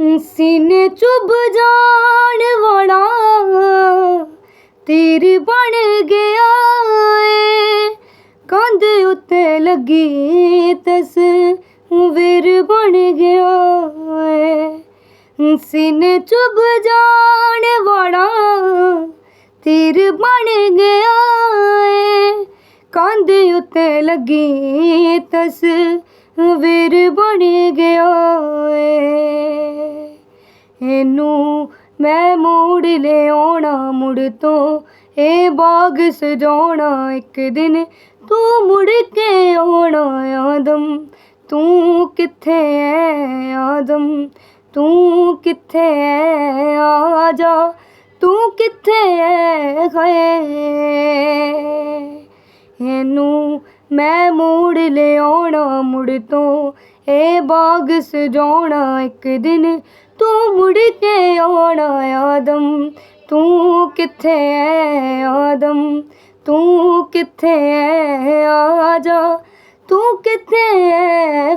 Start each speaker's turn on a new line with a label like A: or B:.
A: ਸੀਨੇ ਚੁੱਭ ਜਾਣ ਵਾਲਾ, ਤੀਰ ਬਣ ਗਿਆ ਏ। ਕੰਧ ਉੱਤੇ ਲੱਗੀ ਤਸ ਤਸਵੀਰ ਬਣ ਗਿਆ ਏ। ਸੀਨੇ ਚੁੱਭ ਜਾਣ ਵਾਲਾ, ਤੀਰ ਬਣ ਗਿਆ ਏ। ਕੰਧ ਉੱਤੇ ਲੱਗੀ ਤਸਵੀਰ ਬਣ ਇਹਨੂੰ ਮੈਂ ਮੋੜ ਲਿਆਉਣਾ ਮੁੜ ਤੋਂ। ਇਹ ਬਾਗ ਸਜਾਉਣਾ ਇੱਕ ਦਿਨ, ਤੂੰ ਮੁੜ ਕੇ ਆਉਣਾ ਆਦਮ। ਤੂੰ ਕਿੱਥੇ ਐ ਆਦਮ? ਤੂੰ ਕਿੱਥੇ ਐ ਆ ਜਾ ਤੂੰ ਕਿੱਥੇ ਐ ਗਏ ਇਹਨੂੰ ਮੈਂ ਮੋੜ ਲਿਆਉਣਾ ਮੁੜ ਤੋਂ। ਇਹ ਬਾਗ ਸਜਾਉਣਾ ਇੱਕ ਦਿਨ, ਤੂੰ ਮੁੜ ਕੇ ਆਉਣਾ ਆਦਮ ਤੂੰ ਕਿੱਥੇ ਐ ਆਦਮ ਤੂੰ ਕਿੱਥੇ ਐ ਆ ਜਾ ਤੂੰ ਕਿੱਥੇ ਐ